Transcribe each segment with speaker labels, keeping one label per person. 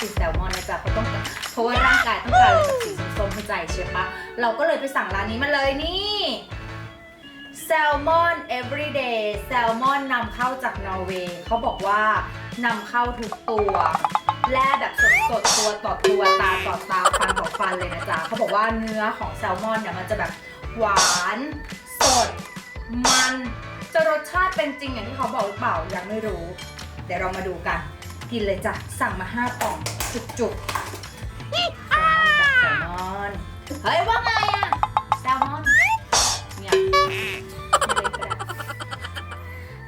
Speaker 1: กินแซลมอนนะจ๊ะเพราะต้องเพราะว่าร่างกายต้องการอะไรแบบสีส้มๆเข้าใจใช่ปะเราก็เลยไปสั่งร้านนี้มาเลยนี่แซลมอน everyday แซลมอนนำเข้าจากนอร์เวย์เขาบอกว่านำเข้าทุกตัวแล่แบบสดๆตัวต่อตัวตาต่อตาฟันต่อฟันเลยนะจ๊ะเขาบอกว่าเนื้อของแซลมอนเนี่ยมันจะแบบหวานสด มันจะรสชาติเป็นจริงอย่างที่เขาบอกหรือเปล่ายังไม่รู้ เดี๋ยวเรามาดูกัน กินเลยจ้ะ สั่งมา5กล่อง จุกๆแซลมอนเฮ้ยว่าไงอะแซลมอนเนี่ยไม่ได้ก็ได้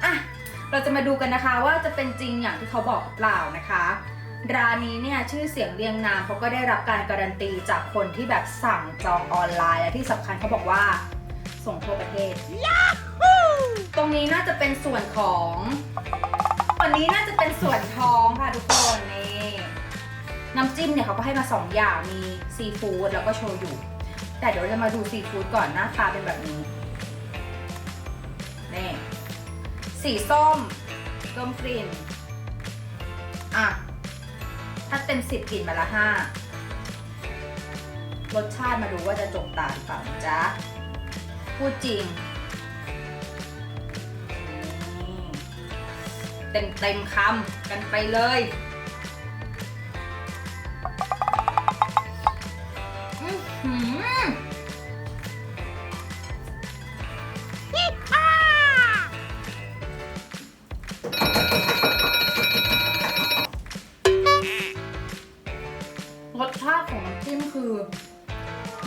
Speaker 1: อะเราจะมาดูกันนะคะว่าจะเป็นจริงอย่างที่เขาบอกหรือเปล่านะคะร้านนี้เนี่ยชื่อเสียงเรียงนามเขาก็ได้รับการการันตีจากคนที่แบบสั่งจองออนไลน์ และที่สำคัญเขาบอกว่า ส่งทั่วประเทศ ตรงนี้น่าจะเป็นส่วนของ วันนี้น่าจะเป็นส่วนท้องค่ะทุกคนนี่น้ำจิ้มเนี่ยเขาก็ให้มาสองอย่างมีซีฟู้ดแล้วก็โชยุแต่เดี๋ยวเราจะมาดูซีฟู้ดก่อนหน้าตาเป็นแบบนี้นี่สีส้มดมกลิ่นอะ ถ้าเต็มสิบกลิ่นมาละห้ารสชาติมาดูว่าจะจบตาหรือเปล่าจ๊ะพูดจริง เต็มเต็มๆคำกันไปเลยอื้อหือรสชาติของน้ำจิ้มคือ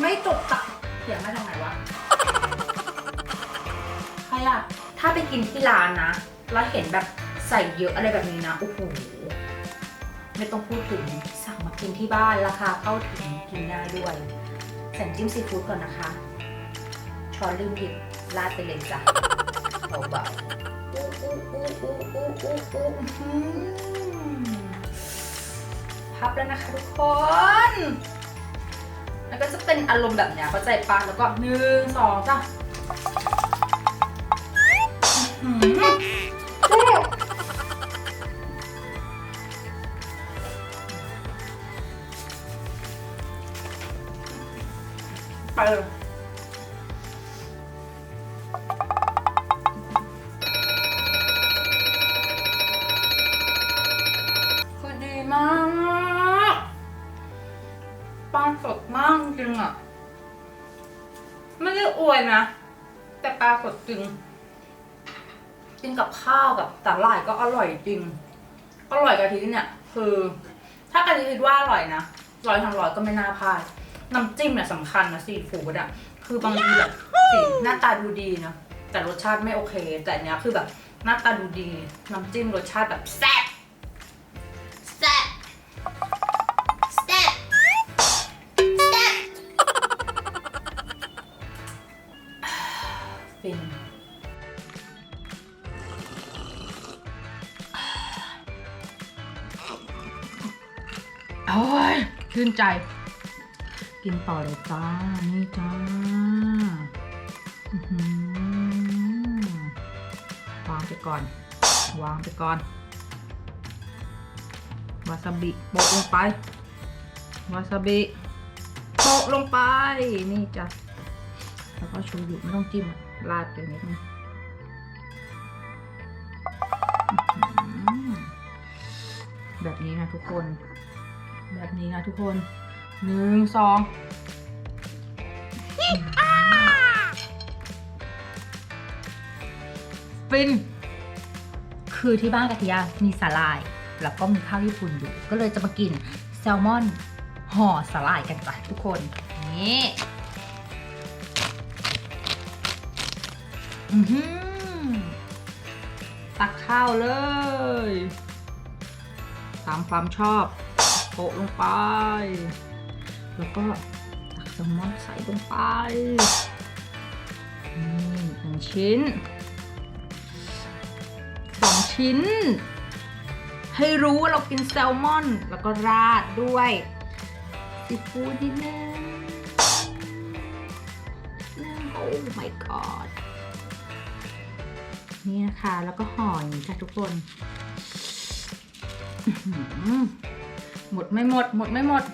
Speaker 1: ไม่จบตักเสียงมาทางไหนวะ ใครอะถ้าไปกินที่ร้านนะ แล้วเห็นแบบ ใส่เยอะอะไรแบบนี้นะโอ้โหไม่ต้องพูดถึงสั่งมากินที่บ้านราคาเข้าถึงกินง่ายด้วยใส่จิ้มซีฟู้ดก่อนนะคะช้อนลืมหยิบราดไปเลยจ้ะเบาๆอู้อู้อู้อู้อู้อู้อู้พับแล้วนะคะทุกคนแล้วก็จะเป็นอารมณ์แบบเนี้ยเข้าใจปะแล้วก็หนึ่งสองจ้ะ ไม่ได้อวยนะ แต่ปลาสดจริง กินกับข้าวกับสาหร่ายก็อร่อยจริง อร่อยกะทิเนี่ย คือ ถ้ากะทิคิดว่าอร่อยนะร้อยทั้งร้อยก็ไม่น่าพลาดน้ำจิ้มเนี่ยสำคัญนะซีฟู้ดอะคือบางทีแบบสีหน้าตาดูดีนะแต่รสชาติไม่โอเค แต่เนี้ยคือแบบหน้าตาดูดี น้ำจิ้มรสชาติแบบแซ่บ โอ้ยชื่นใจ กินต่อเลยจ้า นี่จ้าวางไปก่อน วางไปก่อน วาซาบิโปะลงไป วาซาบิโปะลงไป นี่จ้ะ แล้วก็โชยุไม่ต้องจิ้มราดไปนิดนึงอื้แบบนี้นะทุกคน แบบนี้นะทุกคนหนึ่งสองฟิน คือที่บ้านกะทิยามีสาลาย แล้วก็มีข้าวญี่ปุ่นอยู่ ก็เลยจะมากินแซลมอนห่อสาลายกันจ้ะทุกคน นี่ตักข้าวเลย ตามความชอบ โปะลงไป แล้วก็ตักแซลมอนใส่ลงไปนี่หนึ่งชิ้นสองชิ้น ให้รู้ว่าเรากินแซลมอน แล้วก็ราดด้วยซีฟู้ดนิดนึงนึ่งโอ้ my god นี่นะคะ แล้วก็ห่ออย่างนี้ค่ะทุกคน หือหมดไม่หมด หมดไม่หมด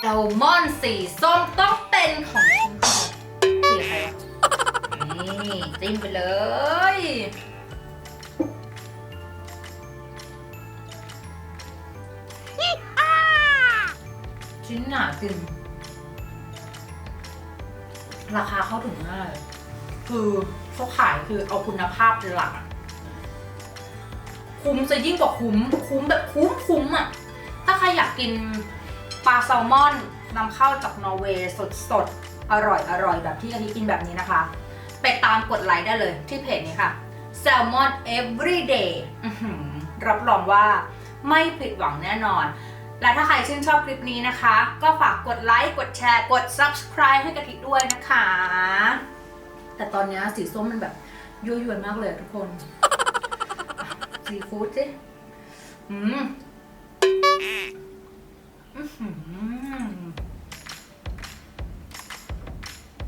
Speaker 1: แซลมอนสีส้มต้องเป็นของฉันค่ะสีอะไรวะนี่จิ้มไปเลย ชิ้นหนาจริง ราคาเข้าถึงง่าย คือเขาขายคือเอาคุณภาพเป็นหลักอะคุ้มจะยิ่งกว่าคุ้ม คุ้มแบบคุ้มคุ้มอะถ้าใครอยากกินปลาแซลมอนนำเข้าจากนอร์เวย์สดๆอร่อยอร่อยแบบที่กะทิกินแบบนี้นะคะ ไปตามกดไลค์ได้เลยที่เพจนี้ค่ะ Salmon Everyday รับรองว่าไม่ผิดหวังแน่นอน และถ้าใครชื่นชอบคลิปนี้นะคะ ก็ฝากกดไลค์กดแชร์กด subscribe ให้กะทิด้วยนะคะ แต่ตอนนี้สีส้มมันแบบยั่วยวนมากเลยทุกคนอะซีฟู้ดสิอืมอื้อหือ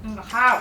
Speaker 1: อืมกับข้าว